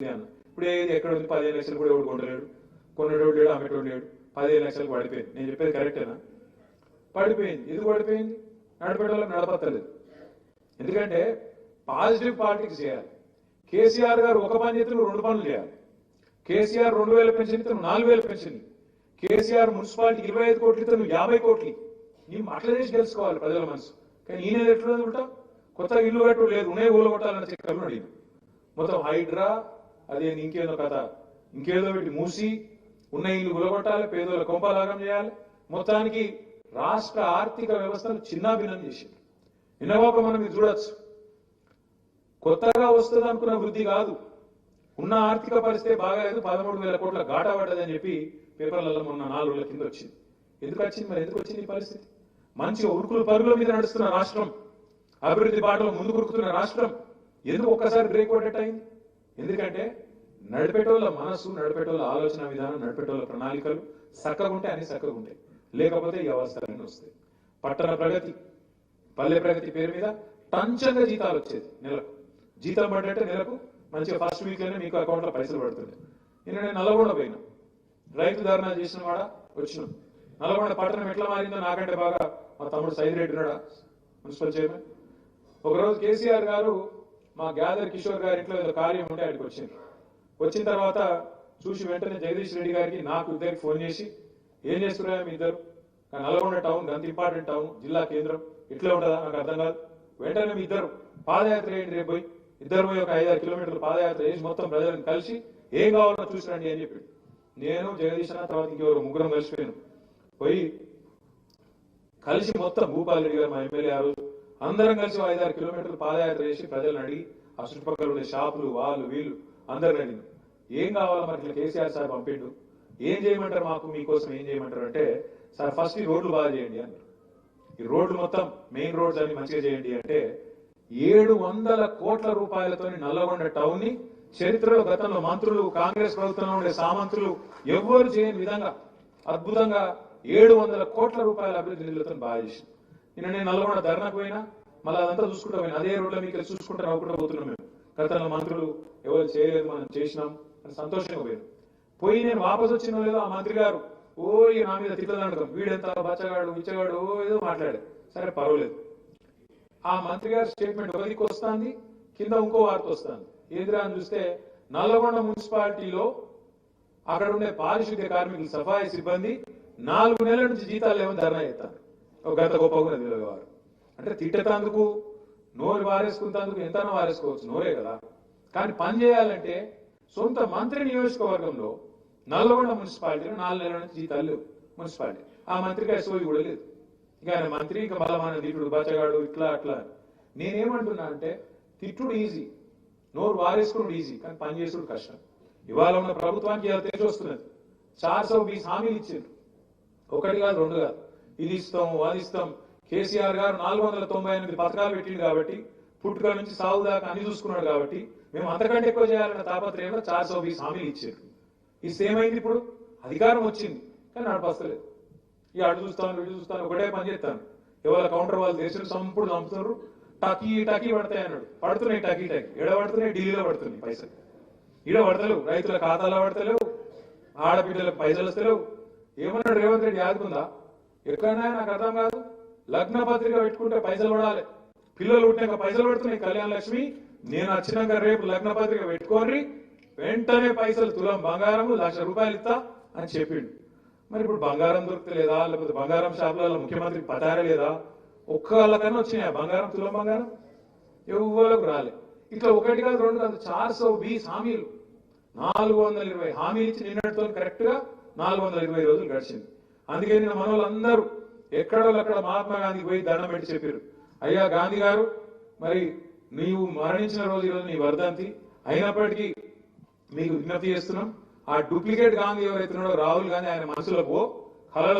అన్న ఇప్పుడు ఏది ఎక్కడ ఉంది? పదిహేను లక్షలు కూడా ఎవడు కొంటలేడు కొన్నటోడు లేడు అమ్మేటోడు లేడు. పదిహేను లక్షలు పడిపోయింది. నేను చెప్పేది కరెక్టేనా పడిపోయింది. ఎందుకు పడిపోయింది? నడిపేటోళ్ళకి నడపత్తలేదు. ఎందుకంటే పాజిటివ్ పాలిటిక్స్ చేయాలి. కేసీఆర్ గారు ఒక పని చేతులు రెండు పనులు చేయాలి. కేసీఆర్ రెండు వేల పెన్షన్ ఇతను నాలుగు వేల పెన్షన్ కేసీఆర్ మున్సిపాలిటీ ఇరవై ఐదు కోట్లు ఇతను యాభై కోట్లు నీ అట్లా చేసి ప్రజల మనసు. కానీ ఈయన ఎట్లా ఉంటా కొత్తగా ఇల్లు కట్టు లేదు ఉన్నాయి ఊళ్ళో కొట్టాలన్న చక్కర్లు అడిగింది మొత్తం హైడ్రా అదే ఇంకేదో కథ. ఇంకేదో పెట్టి మూసి ఉన్న ఇల్లు గులగొట్టాలి పేదోళ్ళ కొంపలాగం చేయాలి. మొత్తానికి రాష్ట్ర ఆర్థిక వ్యవస్థను చిన్నాభిన్నం చేసింది. నిన్నగోక మనం ఇది చూడొచ్చు. కొత్తగా వస్తుంది అనుకున్న వృద్ధి కాదు. ఉన్న ఆర్థిక పరిస్థితి బాగాలేదు పదమూడు వేల కోట్ల ఘాటా పడ్డదని చెప్పి పేపర్లలో మొన్న నాలుగు రోజుల కింద వచ్చింది. ఎందుకు వచ్చింది? మరి ఎందుకు వచ్చింది ఈ పరిస్థితి? మంచిగా ఉరుకులు పరుగుల మీద నడుస్తున్న రాష్ట్రం అభివృద్ధి బాటలో ముందుకు ఉరుకుతున్న రాష్ట్రం ఎందుకు ఒక్కసారి బ్రేక్ పడ్డట్టు అయింది? ఎందుకంటే నడిపేటోళ్ళ మనసు నడిపేటోళ్ళ ఆలోచన విధానం నడిపేటోళ్ళ ప్రణాళికలు చక్కగా అన్ని చక్కగా ఉంటాయి లేకపోతే ఈ అవసరాలన్నీ వస్తాయి. పట్టణ ప్రగతి పల్లె ప్రగతి పేరు మీద టంచంగా జీతాలు వచ్చేది నెలకు. జీతం పడ్డట్టే నెలకు మంచిగా ఫస్ట్ వీక్లోనే మీకు అకౌంట్లో పైసలు పడుతుంది నేను నేను నల్లగొండ పోయినా. రైతు ధర్నా చేసిన వాడ వచ్చినాం. నల్లగొండ పట్టణం ఎట్లా మారిందో నాకంటే బాగా మా తమ్ముడు సైదిరెడ్డి ఉన్నాడా మున్సిపల్ చైర్మన్? ఒకరోజు కేసీఆర్ గారు మా గ్యాదర్ కిషోర్ గారి ఇంట్లో ఏదో కార్యం ఉంటే ఆయనకు వచ్చింది. వచ్చిన తర్వాత చూసి వెంటనే జగదీష్ రెడ్డి గారికి నాకు ఇద్దరికి ఫోన్ చేసి ఏం చేస్తున్నారా మీ ఇద్దరు? నల్గొండ టౌన్ అంత ఇంపార్టెంట్ టౌన్ జిల్లా కేంద్రం ఇట్లా ఉంటుందా? నాకు అర్థం కాదు. వెంటనే మీ ఇద్దరు పాదయాత్ర ఏంటి రేపు పోయి? ఇద్దరు పోయి ఒక ఐదారు కిలోమీటర్లు పాదయాత్ర చేసి మొత్తం ప్రజలను కలిసి ఏం కావాలో చూసిరండి అని చెప్పి. నేను జగదీష్ తర్వాత ఇంకెవరు ముగ్గురం కలిసిపోయాను. పోయి కలిసి మొత్తం భూపాల్ రెడ్డి గారు మా ఎమ్మెల్యే ఆ రోజు అందరం కలిసి ఐదారు కిలోమీటర్లు పాదయాత్ర చేసి ప్రజలను అడిగి ఆ చుట్టుపక్కల ఉండే షాపులు వాళ్ళు వీళ్ళు అందరిని అడిగి ఏం కావాలో మరి ఇట్లా కేసీఆర్ సార్ పంపిండు. ఏం చేయమంటారు మాకు? మీకోసం ఏం చేయమంటారు అంటే సార్ ఫస్ట్ ఈ రోడ్లు బాగా చేయండి అన్నారు. ఈ రోడ్లు మొత్తం మెయిన్ రోడ్స్ అన్ని మంచిగా చేయండి అంటే ఏడు వందల కోట్ల రూపాయలతో నల్లగొండ టౌన్ని చరిత్రలో గతంలో మంత్రులు కాంగ్రెస్ ప్రభుత్వంలో ఉండే సామంత్రులు ఎవ్వరు చేయని విధంగా అద్భుతంగా ఏడు వందల కోట్ల రూపాయల అభివృద్ధి నిధులతో బాగా చేసింది నిన్న నేను నల్లగొండ ధర్నాకు పోయినా మళ్ళీ అదంతా చూసుకుంటా పోయినా. అదే రోడ్లో మీకు చూసుకుంటా నవ్వుకుంటా పోతున్నాం మేము. గతంలో మంత్రులు ఎవరు చేయలేదు మనం చేసినాం. అని సంతోషంగా పోయినాం. పోయి నేను వాపసు వచ్చిన లేదో ఆ మంత్రి గారు ఓ ఈ నా మీద తిట్టదండకం వీడెంత బచ్చగాడు విచ్చగాడు ఓ ఏదో మాట్లాడాడు. సరే పర్వాలేదు. ఆ మంత్రి గారి స్టేట్మెంట్ ఒకరికి వస్తుంది కింద ఇంకో వార్త వస్తుంది. ఏందిరా అని చూస్తే నల్లగొండ మున్సిపాలిటీలో అక్కడ ఉండే పారిశుద్ధ్య కార్మికులు సఫాయి సిబ్బంది నాలుగు నెలల నుంచి జీతాలు ఏమో ధర్నా చేస్తారు. గత గొప్పగా వారు అంటే తిట్టేందుకు నోరు వారేసుకున్నందుకు ఎంతనో వారేసుకోవచ్చు నోరే కదా. కానీ పని చేయాలంటే సొంత మంత్రి నియోజకవర్గంలో నల్లగొండ మున్సిపాలిటీలో నాలుగు నెలల నుంచి జీతాలు లేవు మున్సిపాలిటీ. ఆ మంత్రికి సోయి కూడా లేదు. ఇక ఆయన మంత్రి ఇంకా మళ్ళా తిట్టుడు బచ్చగాడు ఇట్లా అట్లా నేనేమంటున్నా అంటే తిట్టుడు ఈజీ నోరు వారేసుకున్నాడు ఈజీ కానీ పని చేసుడు కష్టం. ఇవాళ ఉన్న ప్రభుత్వానికి ఇలా తెలిసి వస్తున్నది చార్ సౌ బీస్ హామీలు ఇచ్చారు ఒకటి కాదు రెండు కాదు. ఇది ఇస్తాం అది ఇస్తాం కేసీఆర్ గారు నాలుగు వందల తొంభై ఎనిమిది పథకాలు పెట్టిండు కాబట్టి పుట్టుక నుంచి సాగు దాకా అన్ని చూసుకున్నాడు కాబట్టి మేము అంతకంటే ఎక్కువ చేయాలన్న తాపత్రయంలో చార్ సౌ బీస్ హామీలు ఇచ్చారు. ఇస్తే ఏమైంది ఇప్పుడు? అధికారం వచ్చింది కానీ నడపస్తలేదు. ఇక అటు చూస్తాను ఇటు చూస్తాను ఒకటే పని చేస్తాను. ఎవరి కౌంటర్ వాళ్ళు దేశం సంపుడు చంపుతున్నారు. టకీ టకీ పడతాయి అన్నాడు. పడుతున్నాయి టకీ టకీ. ఎడ పడుతున్నాయి? ఢిల్లీలో పడుతున్నాయి పైసలు. ఈడ పడతలేవు. రైతుల ఖాతాలో పడతలేవు. ఆడబిడ్డలకు పైసలు వస్తలేవు. ఏమన్నాడు రేవంత్ రెడ్డి ఆదుకుందా? ఎక్కడైనా నాకు అర్థం కాదు. లగ్న పత్రిక పెట్టుకుంటే పైసలు పడాలి. పిల్లలు పుట్టినాక పైసలు పడుతున్నాయి కళ్యాణ లక్ష్మి. నేను వచ్చినాక రేపు లగ్న పత్రిక పెట్టుకోర్రి. వెంటనే పైసలు తులం బంగారం లక్ష రూపాయలు ఇస్తా అని చెప్పిండు. మరి ఇప్పుడు బంగారం దొరకలేదా లేకపోతే బంగారం షాపులలో ముఖ్యమంత్రికి పతారే లేదా? ఒక్క వాళ్ళకన్నా వచ్చినాయా బంగారం తులం బంగారం? ఎవ్వరకు రాలే. ఇట్లా ఒకటి కాదు రెండు కాదు చార్ సో బీస్ హామీలు. నాలుగు వందల ఇరవై హామీలు ఇచ్చి నిన్నటితో కరెక్ట్గా నాలుగు వందల ఇరవై రోజులు గడిచింది. అందుకే నిన్న మన వాళ్ళందరూ ఎక్కడో అక్కడ మహాత్మా గాంధీ పోయి దండం పెట్టి చెప్పారు. అయ్యా గాంధీ గారు మరి నీవు మరణించిన రోజు ఈరోజు నీ వర్ధంతి. అయినప్పటికీ మీకు విజ్ఞప్తి చేస్తున్నాం. ఆ డూప్లికేట్ గాంధీ ఎవరైతే ఉన్నాడో రాహుల్ గాంధీ ఆయన మనసులో పో కలలో